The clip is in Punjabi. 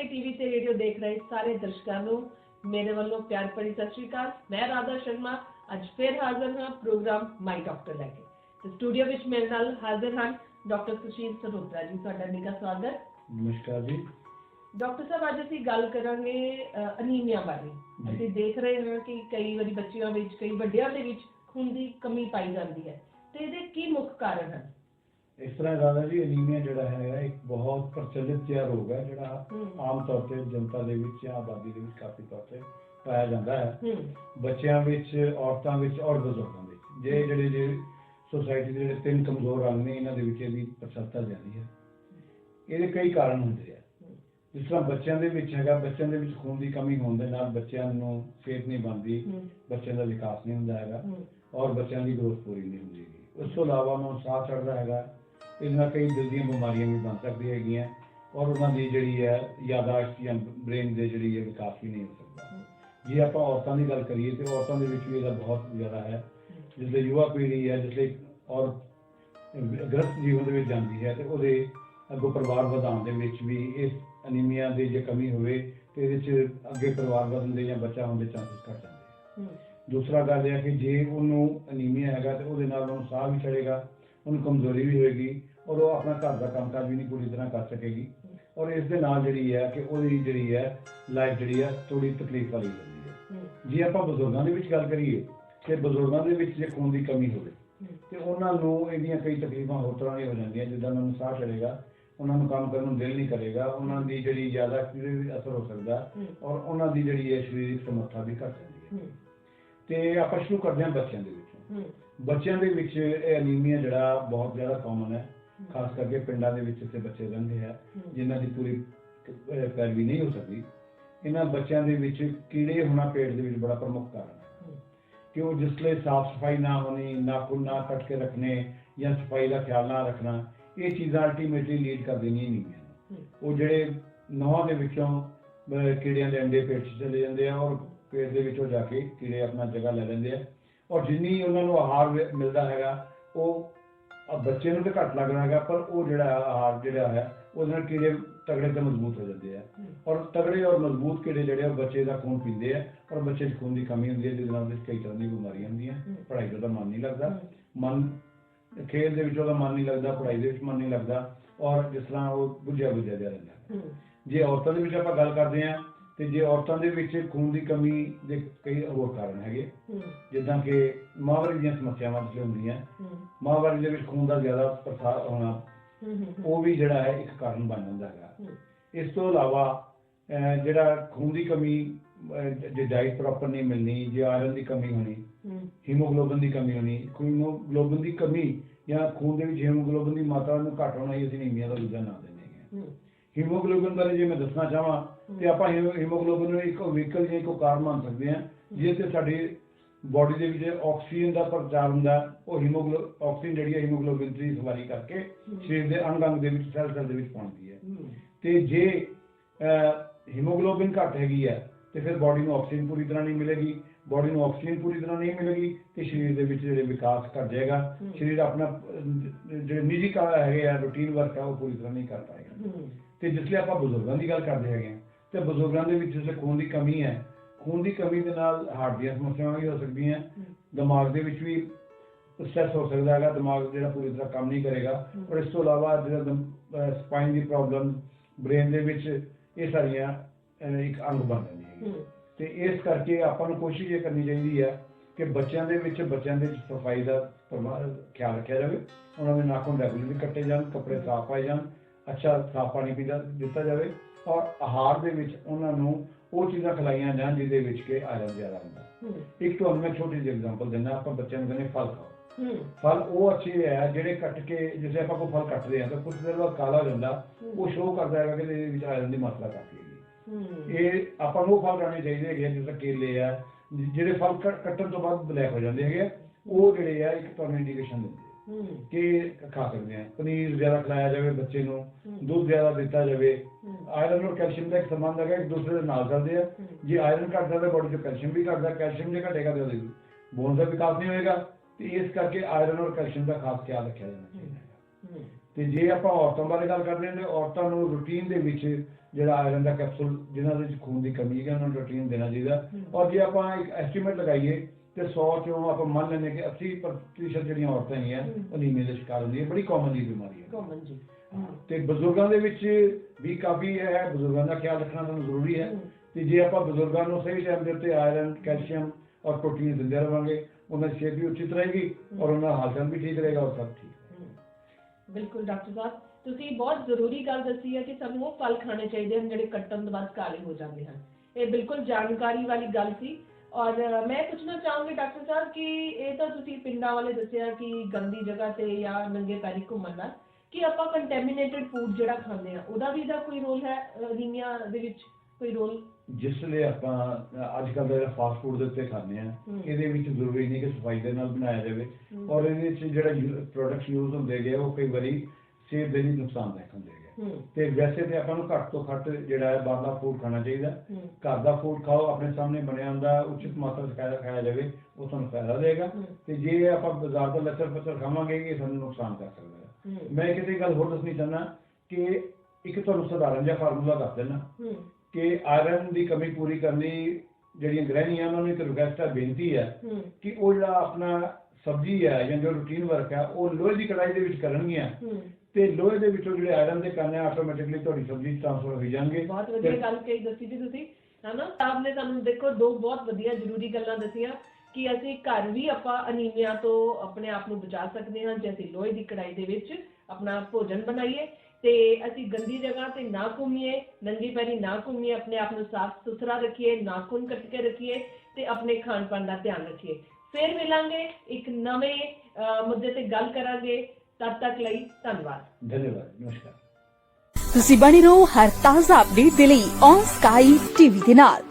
ਆਈ ਟੀਵੀ ਤੇ ਰੇਡੀਓ ਦੇਖ ਰਹੇ ਸਾਰੇ ਦਰਸ਼ਕਾਂ ਨੂੰ ਮੇਰੇ ਵੱਲੋਂ ਪਿਆਰ ਭਰੀ ਸਤਿ ਸ਼੍ਰੀ ਅਕਾਲ। ਮੈਂ ਰਾਧਾ ਸ਼ਰਮਾ ਅੱਜ ਫਿਰ ਹਾਜ਼ਰ ਹਾਂ ਪ੍ਰੋਗਰਾਮ ਮਾਈ ਡਾਕਟਰ ਲੈ ਕੇ। ਤੇ ਸਟੂਡੀਓ ਵਿੱਚ ਮੇਰੇ ਨਾਲ ਹਾਜ਼ਰ ਹਨ ਡਾਕਟਰ ਸੁਸ਼ੀਲ ਸਨੋਤਰਾ ਜੀ ਤੁਹਾਡਾ ਨਿੱਘਾ ਸਵਾਗਤ। ਨਮਸਕਾਰ ਜੀ। ਡਾਕਟਰ ਸਾਹਿਬ ਅੱਜ ਅਸੀਂ ਗੱਲ ਕਰਾਂਗੇ ਅਨੀਮੀਆ ਬਾਰੇ। ਅਸੀਂ ਦੇਖ ਰਹੇ ਹਾਂ ਕਿ ਕਈ ਵਾਰੀ ਬੱਚਿਆਂ ਵਿੱਚ ਕਈ ਵੱਡਿਆਂ ਦੇ ਵਿੱਚ ਖੂਨ ਦੀ ਕਮੀ ਪਾਈ ਜਾਂਦੀ ਹੈ। ਤੇ ਇਹਦੇ ਕੀ ਮੁੱਖ ਕਾਰਨ ਹਨ? ਇਸ ਤਰ੍ਹਾਂ ਰਾਦਾ ਜੀ ਅਨੀਮੀਆ ਜਿਹੜਾ ਹੈ ਇੱਕ ਬਹੁਤ ਪ੍ਰਚਲਿਤ ਜਿਹਾ ਰੋਗ ਹੈ ਜਿਹੜਾ। ਆਮ ਤੌਰ ਤੇ ਜਨਤਾ ਦੇ ਵਿੱਚ ਜਾਂ ਆਬਾਦੀ ਦੇ ਵਿੱਚ ਕਾਫੀ ਤੌਰ ਤੇ ਪਾਇਆ ਜਾਂਦਾ ਹੈ। ਬੱਚਿਆਂ ਵਿੱਚ ਔਰਤਾਂ ਵਿੱਚ ਔਰ ਬਜ਼ੁਰਗਾਂ ਵਿੱਚ। ਜੇ ਜਿਹੜੇ ਜੇ ਸੋਸਾਇਟੀ ਦੇ ਜਿਹੜੇ ਤਿੰਨ ਕਮਜ਼ੋਰ ਅੰਗ ਨੇ ਇਹਨਾਂ ਦੇ ਵਿੱਚ ਇਹਦੀ ਪ੍ਰਚਲਤਾ ਜ਼ਿਆਦੀ ਹੈ। ਇਹਦੇ ਕਈ ਕਾਰਨ ਹੁੰਦੇ ਆ। ਜਿਸ ਤਰ੍ਹਾਂ ਬੱਚਿਆਂ ਦੇ ਵਿੱਚ ਹੈਗਾ ਬੱਚਿਆਂ ਦੇ ਵਿੱਚ ਖੂਨ ਦੀ ਕਮੀ ਹੋਣ ਦੇ ਨਾਲ ਬੱਚਿਆਂ ਨੂੰ ਸਿਹਤ ਨਹੀਂ ਬਣਦੀ ਬੱਚਿਆਂ ਦਾ ਵਿਕਾਸ ਨਹੀਂ ਹੁੰਦਾ ਹੈਗਾ ਔਰ ਬੱਚਿਆਂ ਦੀ ਗਰੋਥ ਪੂਰੀ ਨਹੀਂ ਹੁੰਦੀ। ਉਸ ਤੋਂ ਇਲਾਵਾ ਉਹਨਾਂ ਸਾਹ ਚੜਦਾ ਹੈਗਾ ਇਸ ਨਾਲ ਕਈ ਦਿਲ ਦੀਆਂ ਬਿਮਾਰੀਆਂ ਵੀ ਬਣ ਸਕਦੀਆਂ ਹੈਗੀਆਂ ਔਰ ਉਹਨਾਂ ਦੀ ਜਿਹੜੀ ਹੈ ਯਾਦਾਸ਼ਤ ਜਾਂ ਬ੍ਰੇਨ ਦੇ ਜਿਹੜੀ ਹੈ ਵਿਕਾਸ ਵੀ ਨਹੀਂ ਹੋ ਸਕਦਾ। ਜੇ ਆਪਾਂ ਔਰਤਾਂ ਦੀ ਗੱਲ ਕਰੀਏ ਤੇ ਔਰਤਾਂ ਦੇ ਵਿੱਚ ਵੀ ਇਹਦਾ ਬਹੁਤ ਜ਼ਿਆਦਾ ਹੈ। ਜਿਸ ਲਈ ਯੁਵਾ ਪੀੜ੍ਹੀ ਹੈ ਜਿਸ ਲਈ ਔਰ ਗ੍ਰਸਤ ਜੀਵਨ ਦੇ ਵਿੱਚ ਜਾਂਦੀ ਹੈ ਤੇ ਉਹਦੇ ਅੱਗੋਂ ਪਰਿਵਾਰ ਵਧਾਉਣ ਦੇ ਵਿੱਚ ਵੀ ਇਸ ਅਨੀਮੀਆ ਦੀ ਜੇ ਕਮੀ ਹੋਵੇ ਤੇ ਇਹਦੇ ਚ ਅੱਗੇ ਪਰਿਵਾਰ ਵਧਣ ਦੇ ਜਾਂ ਬੱਚਾ ਹੋਣ ਦੇ ਚਾਂਸਸ ਘੱਟ ਜਾਂਦੇ ਆ। ਦੂਸਰਾ ਗੱਲ ਇਹ ਹੈ ਕਿ ਜੇ ਉਹਨੂੰ ਅਨੀਮੀਆ ਹੈਗਾ ਤੇ ਉਹਦੇ ਨਾਲ ਉਹਨੂੰ ਸਾਹ ਵੀ ਚੜੇਗਾ ਉਹਨੂੰ ਕਮਜ਼ੋਰੀ ਵੀ ਹੋਏਗੀ ਔਰ ਉਹ ਆਪਣਾ ਘਰ ਦਾ ਕੰਮਕਾਜ ਵੀ ਨਹੀਂ ਪੂਰੀ ਤਰ੍ਹਾਂ ਕਰ ਸਕੇਗੀ। ਔਰ ਇਸ ਦੇ ਨਾਲ ਜਿਹੜੀ ਹੈ ਕਿ ਉਹਦੀ ਜਿਹੜੀ ਹੈ ਲਾਈਫ ਜਿਹੜੀ ਹੈ ਥੋੜੀ ਤਕਲੀਫ ਵਾਲੀ ਹੁੰਦੀ ਹੈ। ਹੂੰ। ਜੇ ਆਪਾਂ ਬਜ਼ੁਰਗਾਂ ਦੇ ਵਿੱਚ ਗੱਲ ਕਰੀਏ ਤੇ ਬਜ਼ੁਰਗਾਂ ਦੇ ਵਿੱਚ ਜੇ ਖੂਨ ਦੀ ਕਮੀ ਹੋਵੇ ਤੇ ਉਹਨਾਂ ਨੂੰ ਇਹਦੀਆਂ ਕਈ ਤਕਲੀਫਾਂ ਹੋਰ ਤਰ੍ਹਾਂ ਦੀਆਂ ਹੋ ਜਾਂਦੀਆਂ ਜਿੱਦਾਂ ਉਹਨਾਂ ਨੂੰ ਸਾਹ ਚੜੇਗਾ ਉਹਨਾਂ ਨੂੰ ਕੰਮ ਕਰਨ ਨੂੰ ਦਿਲ ਨਹੀਂ ਕਰੇਗਾ ਉਹਨਾਂ ਦੀ ਜਿਹੜੀ ਜ਼ਿਆਦਾ ਵੀ ਅਸਰ ਹੋ ਸਕਦਾ ਔਰ ਉਹਨਾਂ ਦੀ ਜਿਹੜੀ ਹੈ ਸਰੀਰਕ ਸਮਰੱਥਾ ਵੀ ਘਟ ਜਾਂਦੀ ਹੈ। ਤੇ ਆਪਾਂ ਸ਼ੁਰੂ ਕਰਦੇ ਹਾਂ ਬੱਚਿਆਂ ਦੇ ਵਿੱਚੋਂ। ਬੱਚਿਆਂ ਦੇ ਵਿੱਚ ਇਹ ਅਨੀਮੀਆ ਜਿਹੜਾ ਬਹੁਤ ਜ਼ਿਆਦਾ ਕਾਮਨ ਹੈ। ਖਾਸ ਕਰਕੇ ਪਿੰਡਾਂ ਦੇ ਵਿੱਚ ਜਿੱਥੇ ਬੱਚੇ ਰਹਿੰਦੇ ਆ ਜਿਨ੍ਹਾਂ ਦੀ ਪੂਰੀ ਪੈਰਵੀ ਨਹੀਂ ਹੋ ਸਕਦੀ। ਇਹਨਾਂ ਬੱਚਿਆਂ ਦੇ ਵਿੱਚ ਕੀੜੇ ਹੋਣਾ ਪੇਟ ਦੇ ਵਿੱਚ ਬੜਾ ਪ੍ਰਮੁੱਖ ਕਾਰਨ ਹੈ। ਕਿ ਉਹ ਜਿਸ ਲਈ ਸਾਫ਼ ਸਫ਼ਾਈ ਨਾ ਹੋਣੀ ਨਾਖੂਨ ਨਾ ਕੱਟ ਕੇ ਰੱਖਣੇ ਜਾਂ ਸਫ਼ਾਈ ਦਾ ਖਿਆਲ ਨਾ ਰੱਖਣਾ ਇਹ ਚੀਜ਼ਾਂ ਅਲਟੀਮੇਟਲੀ ਲੀਡ ਕਰ ਦੇਣੀਆਂ ਹੀ ਨਹੀਂ ਹਨ ਉਹ ਜਿਹੜੇ ਨੌਹਾਂ ਦੇ ਵਿੱਚੋਂ ਕੀੜਿਆਂ ਦੇ ਅੰਡੇ ਪੇਟ 'ਚ ਚਲੇ ਜਾਂਦੇ ਆ ਔਰ ਪੇਟ ਦੇ ਵਿੱਚੋਂ ਜਾ ਕੇ ਕੀੜੇ ਆਪਣਾ ਜਗ੍ਹਾ ਲੈ ਲੈਂਦੇ ਆ। ਔਰ ਜਿੰਨੀ ਉਹਨਾਂ ਨੂੰ ਆਹਾਰ ਮਿਲਦਾ ਹੈਗਾ ਉਹ ਬੱਚੇ ਨੂੰ ਤਾਂ ਘੱਟ ਲੱਗਦਾ ਹੈਗਾ ਪਰ ਉਹ ਜਿਹੜਾ ਆਹਾਰ ਜਿਹੜਾ ਹੈ ਉਹਦੇ ਨਾਲ ਕੀੜੇ ਤਗੜੇ ਤੇ ਮਜ਼ਬੂਤ ਹੋ ਜਾਂਦੇ ਆ। ਔਰ ਤਗੜੇ ਔਰ ਮਜ਼ਬੂਤ ਕੀੜੇ ਜਿਹੜੇ ਆ ਬੱਚੇ ਦਾ ਖੂਨ ਪੀਂਦੇ ਆ ਔਰ ਬੱਚੇ 'ਚ ਖੂਨ ਦੀ ਕਮੀ ਹੁੰਦੀ ਹੈ ਜਿਹਦੇ ਨਾਲ ਕਈ ਤਰ੍ਹਾਂ ਦੀਆਂ ਬਿਮਾਰੀਆਂ ਹੁੰਦੀਆਂ ਪੜ੍ਹਾਈ ਦਾ ਮਨ ਨਹੀਂ ਲੱਗਦਾ। ਮਨ ਖੇਡ ਦੇ ਵਿੱਚ ਉਹਦਾ ਮਨ ਨਹੀਂ ਲੱਗਦਾ ਪੜ੍ਹਾਈ ਦੇ ਵਿੱਚ ਮਨ ਨਹੀਂ ਲੱਗਦਾ ਔਰ ਜਿਸ ਤਰ੍ਹਾਂ ਉਹ ਬੁਝਿਆ ਬੁਝਿਆ ਜਿਹਾ ਰਹਿੰਦਾ। ਜੇ ਔਰਤਾਂ ਦੇ ਵਿੱਚ ਆਪਾਂ ਗੱਲ ਕਰਦੇ ਹਾਂ ਤੇ ਜੇ ਔਰਤਾਂ ਦੇ ਵਿੱਚ ਖੂਨ ਦੀ ਕਮੀ ਦੇ ਕਈ ਹੋਰ ਕਾਰਨ ਹੈਗੇ। ਜਿੱਦਾਂ ਕਿ ਮਾਹਵਾਰੀ ਦੀਆਂ ਸਮੱਸਿਆਵਾਂ ਜਿਸ ਹੁੰਦੀਆਂ। ਮਾਹਵਾਰੀ ਦੇ ਵਿੱਚ ਖੂਨ ਦਾ ਜ਼ਿਆਦਾ ਪ੍ਰਸਾਰ ਹੋਣਾ ਉਹ ਵੀ ਜਿਹੜਾ ਹੈ ਇੱਕ ਕਾਰਨ ਬਣ ਜਾਂਦਾ ਹੈਗਾ। ਹੂੰ। ਇਸ ਤੋਂ ਇਲਾਵਾ ਜਿਹੜਾ ਖੂਨ ਦੀ ਕਮੀ ਜੇ ਡਾਈਟ ਪ੍ਰੋਪਰ ਨਹੀਂ ਮਿਲਣੀ ਜੇ ਆਇਰਨ ਦੀ ਕਮੀ ਹੋਣੀ ਹੀਮੋਗਲੋਬਿਨ ਦੀ ਕਮੀ ਹੋਣੀ ਹੀਮੋਗਲੋਬਿਨ ਦੀ ਕਮੀ ਜਾਂ ਖੂਨ ਦੇ ਵਿੱਚ ਹੀਮੋਗਲੋਬਿਨ ਦੀ ਮਾਤਰਾ ਨੂੰ ਘੱਟ ਹੋਣਾ ਹੀ ਅਸੀਂ ਅਨੀਮੀਆ ਦਾ ਦੂਜਾ ਨਾਮ ਦਿੰਦੇ ਹੂੰ। ਹੀਮੋਗਲੋਬਿਨ ਬਾਰੇ ਜੇ ਮੈਂ ਦੱਸਣਾ ਚਾਹਾਂ ਤੇ ਆਪਾਂ ਹੀਮੋ- ਹੀਮੋਗਲੋਬਿਨ ਨੂੰ ਇੱਕ ਵਹੀਕਲ ਜਾਂ ਇੱਕ ਕਾਰਨ ਮੰਨ ਸਕਦੇ ਹਾਂ ਜਿਹਦੇ ਤੇ ਸਾਡੀ ਬਾਡੀ ਦੇ ਵਿੱਚ ਆਕਸੀਜਨ ਦਾ ਪ੍ਰਚਾਰ ਹੁੰਦਾ ਉਹ ਹੀਮੋਗਲੋ ਆਕਸੀਜਨ ਜਿਹੜੀ ਹੈ ਹੀਮੋਗਲੋਬਿਨ ਦੀ ਸਵਾਰੀ ਕਰਕੇ ਸਰੀਰ ਦੇ ਅੰਗ ਅੰਗ ਦੇ ਵਿੱਚ ਸੈਲ ਸੈਲ ਦੇ ਵਿੱਚ ਪਹੁੰਚਦੀ ਹੈ। ਤੇ ਜੇ ਹੀਮੋਗਲੋਬਿਨ ਘੱਟ ਹੈਗੀ ਹੈ ਤੇ ਫਿਰ ਬਾਡੀ ਨੂੰ ਆਕਸੀਜਨ ਪੂਰੀ ਤਰ੍ਹਾਂ ਨਹੀਂ ਮਿਲੇਗੀ। ਬਾਡੀ ਨੂੰ ਆਕਸੀਜਨ ਪੂਰੀ ਤਰ੍ਹਾਂ ਨਹੀਂ ਮਿਲੇਗੀ ਤੇ ਸਰੀਰ ਦੇ ਵਿੱਚ ਜਿਹੜੇ ਵਿਕਾਸ ਘਟ ਜਾਏਗਾ। ਸਰੀਰ ਆਪਣਾ ਜਿਹੜੇ ਨਿੱਜੀ ਕੰਮ ਹੈਗੇ ਆ ਰੂਟੀਨ ਵਰਕ ਆ ਉਹ ਪੂਰੀ ਤਰ੍ਹਾਂ ਨਹੀਂ ਕਰ ਪਾਏਗਾ। ਤੇ ਜਿਸ ਲਈ ਆਪਾਂ ਬਜ਼ੁਰਗਾਂ ਦੀ ਗੱਲ ਕਰਦੇ ਹੈਗੇ ਤੇ ਬਜ਼ੁਰਗਾਂ ਦੇ ਵਿੱਚ ਜਿਸ ਖੂਨ ਦੀ ਕਮੀ ਹੈ ਖੂਨ ਦੀ ਕਮੀ ਦੇ ਨਾਲ ਹਾਰਟ ਦੀਆਂ ਸਮੱਸਿਆਵਾਂ ਵੀ ਹੋ ਸਕਦੀਆਂ ਦਿਮਾਗ ਦੇ ਵਿੱਚ ਵੀ ਸਟ੍ਰੈਸ ਹੋ ਸਕਦਾ ਹੈਗਾ ਦਿਮਾਗ ਜਿਹੜਾ ਪੂਰੀ ਤਰ੍ਹਾਂ ਕੰਮ ਨਹੀਂ ਕਰੇਗਾ। ਔਰ ਇਸ ਤੋਂ ਇਲਾਵਾ ਜਿਹੜਾ ਸਪਾਈਨ ਦੀ ਪ੍ਰੋਬਲਮ ਬ੍ਰੇਨ ਦੇ ਵਿੱਚ ਇਹ ਸਾਰੀਆਂ ਇੱਕ ਅੰਗ ਬਣ ਜਾਂਦੀਆਂ ਤੇ ਇਸ ਕਰਕੇ ਆਪਾਂ ਨੂੰ ਕੋਸ਼ਿਸ਼ ਇਹ ਕਰਨੀ ਚਾਹੀਦੀ ਹੈ ਕਿ ਬੱਚਿਆਂ ਦੇ ਵਿੱਚ ਬੱਚਿਆਂ ਦੇ ਸਫ਼ਾਈ ਦਾ ਖਿਆਲ ਰੱਖਿਆ ਜਾਵੇ। ਉਹਨਾਂ ਦੇ ਨਾਖੂਨ ਰੈਗੂਲਰਲੀ ਕੱਟੇ ਜਾਣ ਕੱਪੜੇ ਸਾਫ਼ ਪਾਏ ਜਾਣ ਅੱਛਾ ਸਾਫ਼ ਪਾਣੀ ਪੀਦਾ ਦਿੱਤਾ ਜਾਵੇ ਔਰ ਆਹਾਰ ਦੇ ਵਿੱਚ ਉਹਨਾਂ ਨੂੰ ਉਹ ਚੀਜ਼ਾਂ ਖਿਲਾਈਆਂ ਜਾਣ ਜਿਹਦੇ ਵਿੱਚ ਕਿ ਆਇਰਨ ਜ਼ਿਆਦਾ ਹੁੰਦਾ। ਇੱਕ ਤੁਹਾਨੂੰ ਮੈਂ ਛੋਟੀ ਜਿਹੀ ਐਗਜ਼ਾਮਪਲ ਦਿੰਦਾ ਆਪਾਂ ਬੱਚਿਆਂ ਨੂੰ ਕਹਿੰਦੇ ਫਲ ਖਾਓ। ਫਲ ਉਹ ਅੱਛੇ ਹੈ ਜਿਹੜੇ ਕੱਟ ਕੇ ਜਿਵੇਂ ਆਪਾਂ ਕੋਈ ਫਲ ਕੱਟਦੇ ਆ ਤਾਂ ਕੁਝ ਦੇਰ ਬਾਅਦ ਕਾਲਾ ਹੋ ਜਾਂਦਾ ਉਹ ਸ਼ੋਅ ਕਰਦਾ ਹੈਗਾ ਕਿ ਇਹਦੇ ਵਿੱਚ ਆਇਰਨ ਦੀ ਮਾਤਰਾ ਕਾਫੀ ਹੂੰ ਇਹ ਆਪਾਂ ਨੂੰ ਫਲ ਖਾਣੇ ਚਾਹੀਦੇ ਹੈਗੇ ਆ, ਤਰ੍ਹਾਂ ਕੇਲੇ ਆ ਜਿਹੜੇ ਫਲ ਕੱਟ- ਕੱਟਣ ਤੋਂ ਬਾਅਦ ਬਲੈਕ ਹੋ ਜਾਂਦੇ ਹੈਗੇ ਆ, ਉਹ ਜਿਹੜੇ ਆ ਇੱਕ ਤੁਹਾਨੂੰ ਇੰਡੀਕੇਸ਼ਨ ਦਿੰਦੇ ਆ ਕਿ ਖਾ ਸਕਦੇ ਆ। ਪਨੀਰ ਜ਼ਿਆਦਾ ਖਿਲਾਇਆ ਜਾਵੇ ਬੱਚੇ ਨੂੰ। ਦੁੱਧ ਜ਼ਿਆਦਾ ਦਿੱਤਾ ਜਾਵੇ। ਆਇਰਨ ਔਰ ਕੈਲਸ਼ੀਅਮ ਦਾ ਇੱਕ ਸੰਬੰਧ ਹੈਗਾ ਇੱਕ ਦੂਸਰੇ ਦੇ ਨਾਲ ਚੱਲਦੇ ਆ। ਜੇ ਆਇਰਨ ਘਟਦਾ ਤਾਂ ਬੋਡੀ 'ਚ ਕੈਲਸ਼ੀਅਮ ਵੀ ਘਟਦਾ ਕੈਲਸ਼ੀਅਮ ਜੇ ਘਟੇਗਾ ਤਾਂ ਉਹਦੇ ਬੋਨ ਦਾ ਵਿਕਾਸ ਨਹੀਂ ਹੋਏਗਾ। ਤੇ ਇਸ ਕਰਕੇ ਆਇਰਨ ਔਰ ਕੈਲਸ਼ੀਅਮ ਦਾ ਖਾਸ ਖਿਆਲ ਰੱਖਿਆ ਜਾਣਾ ਚਾਹੀਦਾ ਹੈ। ਹੂੰ। ਤੇ ਜੇ ਆਪਾਂ ਔਰਤਾਂ ਬਾਰੇ ਗੱਲ ਕਰਦੇ ਹਾਂ ਤੇ ਔਰਤਾਂ ਨੂੰ ਰੂਟੀਨ ਦੇ ਵਿੱਚ ਜਿਹੜਾ ਆਇਰਨ ਦਾ ਕੈਪਸੂਲ ਜਿਨ੍ਹਾਂ ਦੇ ਵਿੱਚ ਖੂਨ ਦੀ ਕਮੀ ਹੈ ਉਹਨਾਂ ਨੂੰ ਰੋਟੀਨ ਦੇਣਾ ਚਾਹੀਦਾ। ਔਰ ਜੇ ਆਪਾਂ ਇੱਕ ਐਸਟੀਮੇਟ ਲਗਾਈਏ ਤੇ 100 ਚੋਂ ਆਪਾਂ ਮੰਨ ਲੈਂਦੇ ਕਿ 80% ਜਿਹੜੀਆਂ ਔਰਤਾਂ ਹੈਗੀਆਂ ਹਮ। ਉਹ ਅਨੀਮੀਆ ਦਾ ਸ਼ਿਕਾਰ ਹੁੰਦੀਆਂ ਬੜੀ ਕਾਮਨ ਜੀ ਬਿਮਾਰੀ ਹੈ ਕਾਮਨ ਜੀ। ਤੇ ਬਜ਼ੁਰਗਾਂ ਦੇ ਵਿੱਚ ਵੀ ਕਾਫੀ ਹੈ ਬਜ਼ੁਰਗਾਂ ਦਾ ਖਿਆਲ ਰੱਖਣਾ ਤੁਹਾਨੂੰ ਜ਼ਰੂਰੀ ਹੈ। ਤੇ ਜੇ ਆਪਾਂ ਬਜ਼ੁਰਗਾਂ ਨੂੰ ਸਹੀ ਟਾਈਮ ਦੇ ਉੱਤੇ ਆਇਰਨ ਕੈਲਸ਼ੀਅਮ ਔਰ ਪ੍ਰੋਟੀਨ ਦਿੰਦੇ ਰਵਾਂਗੇ ਉਹਨਾਂ ਦੀ ਸਿਹਤ ਵੀ ਉਚਿਤ ਰਹੇਗੀ ਔਰ ਉਹਨਾਂ ਦਾ ਚਾਲ ਵੀ ਠੀਕ ਰਹੇਗਾ ਔਰ ਸਭ ਠੀਕ। ਬਿਲਕੁਲ ਡਾਕਟਰ ਸਾਹਿਬ। ਤੁਸੀਂ ਬਹੁਤ ਜ਼ਰੂਰੀ ਗੱਲ ਦੱਸੀ ਹੈ ਕਿ ਸਾਨੂੰ ਉਹ ਫਲ ਖਾਣੇ ਚਾਹੀਦੇ ਹਨ ਜਿਹੜੇ ਕੱਟਣ ਤੋਂ ਬਾਅਦ ਕਾਲੇ ਹੋ ਜਾਂਦੇ ਹਨ ਇਹ ਬਿਲਕੁਲ ਜਾਣਕਾਰੀ ਵਾਲੀ ਗੱਲ ਸੀ ਔਰ ਮੈਂ ਪੁੱਛਣਾ ਚਾਹੂੰਗੀ ਡਾਕਟਰ ਸਾਹਿਬ ਕਿ ਇਹ ਤਾਂ ਤੁਸੀਂ ਪਿੰਡਾਂ ਵਾਲੇ ਦੱਸਿਆ ਕਿ ਗੰਦੀ ਜਗ੍ਹਾ ਤੇ ਜਾਂ ਨੰਗੇ ਪੈਰੀ ਘੁੰਮਣ ਨਾਲ ਕਿ ਆਪਾਂ ਕੰਟੈਮੀਨੇਟਡ ਫੂਡ ਜਿਹੜਾ ਖਾਂਦੇ ਆ ਉਹਦਾ ਵੀ ਇਹਦਾ ਕੋਈ ਰੋਲ ਹੈ ਅਨੀਮੀਆ ਦੇ ਵਿੱਚ ਕੋਈ ਰੋਲ ਜਿਸ ਲਈ ਆਪਾਂ ਅੱਜ ਕੱਲ੍ਹ ਦਾ ਜਿਹੜਾ ਫਾਸਟ ਫੂਡ ਦੇ ਉੱਤੇ ਖਾਂਦੇ ਆ। ਇਹਦੇ ਵਿੱਚ ਜ਼ਰੂਰੀ ਨਹੀਂ ਕਿ ਸਫ਼ਾਈ ਦੇ ਨਾਲ ਬਣਾਇਆ ਜਾਵੇ। ਔਰ ਇਹਦੇ ਵਿੱਚ ਜਿਹੜਾ ਪ੍ਰੋਡਕਟਸ ਯੂਜ਼ ਹੁੰਦੇ ਗਏ ਉਹ ਕਈ ਵਾਰੀ ਸਿਹਤ ਦੇ ਲਈ ਨੁਕਸਾਨਦਾਇਕ ਹੁੰਦੇ ਗਏ ਹੂੰ। ਤੇ ਵੈਸੇ ਤੇ ਆਪਾਂ ਨੂੰ ਘੱਟ ਤੋਂ ਘੱਟ ਜਿਹੜਾ ਹੈ ਬਾਹਰਲਾ ਫੂਡ ਖਾਣਾ ਚਾਹੀਦਾ। ਘਰ ਦਾ ਫੂਡ ਖਾਓ ਆਪਣੇ ਸਾਹਮਣੇ ਬਣਿਆ ਹੁੰਦਾ ਉਚਿਤ ਮਾਤਰਾ ਚ ਖਾਇਆ ਖਾਇਆ ਜਾਵੇ ਉਹ ਤੁਹਾਨੂੰ ਫਾਇਦਾ ਦੇਗਾ। ਤੇ ਜੇ ਆਪਾਂ ਬਾਜ਼ਾਰ ਦਾ ਲੱਚਰ ਪੱਚਰ ਖਾਵਾਂਗੇ ਇਹ ਸਾਨੂੰ ਨੁਕਸਾਨ ਕਰ ਸਕਦਾ ਹੈ। ਮੈਂ ਕਿਤੇ ਗੱਲ ਹੋਰ ਦੱਸਣੀ ਚਾਹੁੰਦਾ ਕਿ ਇੱਕ ਤੁਹਾਨੂੰ ਸਧਾਰਨ ਜਿਹਾ ਫਾਰਮੂਲਾ ਦੱਸ ਦੇਣਾ ਕਿ ਆਇਰਨ ਦੀ ਕਮੀ ਪੂਰੀ ਕਰਨ ਲਈ ਜਿਹੜੀਆਂ ਗ੍ਰਹਿਣੀਆਂ ਉਹਨਾਂ ਨੂੰ ਇੱਕ ਰਿਕਵੈਸਟ ਹੈ ਬੇਨਤੀ ਹੂੰ। ਕਿ ਉਹ ਜਿਹੜਾ ਆਪਣਾ ਸਬਜ਼ੀ ਹੈ ਜਾਂ ਜੋ ਰੂਟੀਨ ਵਰਕ ਹੈ ਉਹ ਲੋਹੇ ਦੀ ਕੜਾਈ ਦੇ ਵਿੱਚ ਕਰਨਗੀਆਂ। ਤੇ ਲੋਹੇ ਦੇ ਵਿੱਚੋਂ ਜਿਹੜੇ ਆਇਰਨ ਦੇ ਕਣ ਆਟੋਮੈਟਿਕਲੀ ਤੁਹਾਡੀ ਸਬਜ਼ੀ ਟ੍ਰਾਂਸਫਰ ਹੋ ਜਾਣਗੇ। ਬਹੁਤ ਵਧੀਆ ਗੱਲ ਕਹੀ ਦੱਸੀ ਜੀ ਤੁਸੀਂ। ਹਨਾ? ਸਾਹਿਬ ਨੇ ਸਾਨੂੰ ਦੇਖੋ ਦੋ ਬਹੁਤ ਵਧੀਆ ਜ਼ਰੂਰੀ ਗੱਲਾਂ ਦੱਸੀਆਂ ਕਿ ਅਸੀਂ ਘਰ ਵੀ ਆਪਾਂ ਅਨੀਮੀਆ ਤੋਂ ਆਪਣੇ ਆਪ ਨੂੰ ਬਚਾ ਸਕਦੇ ਹਾਂ ਜੇ ਅਸੀਂ ਲੋਹੇ ਦੀ ਕੜਾਈ ਦੇ ਵਿੱਚ ਆਪਣਾ ਭੋਜਨ ਬਣਾਈਏ। ਤੇ ਅਸੀਂ ਗੰਦੀ ਜਗ੍ਹਾ ਤੇ ਨਾ ਘੁੰਮੀਏ ਨੰਗੀ ਪੈਰੀ ਨਾ ਘੁੰਮੀਏ ਆਪਣੇ ਆਪ ਨੂੰ ਸਾਫ਼ ਸੁਥਰਾ ਰੱਖੀਏ ਨਾਖੂਨ ਕੱਟ ਕੇ ਰੱਖੀਏ ਤੇ ਆਪਣੇ ਖਾਣ ਪਾਣ ਦਾ ਧਿਆਨ ਰੱਖੀਏ। ਫਿਰ ਮਿਲਾਂਗੇ ਇੱਕ ਨਵੇਂ ਮੁੱਦੇ ਤੇ ਗੱਲ ਕਰਾਂਗੇ। ਤਦ ਤੱਕ ਲਈ ਧੰਨਵਾਦ। ਧੰਨਵਾਦ ਨਮਸਕਾਰ। ਤੁਸੀਂ ਬਣੇ ਰਹੋ ਹਰ ਤਾਜ਼ਾ ਅਪਡੇਟ ਦੇ ਲਈ ਔਨ ਸਕਾਈ ਟੀਵੀ ਦੇ ਨਾਲ।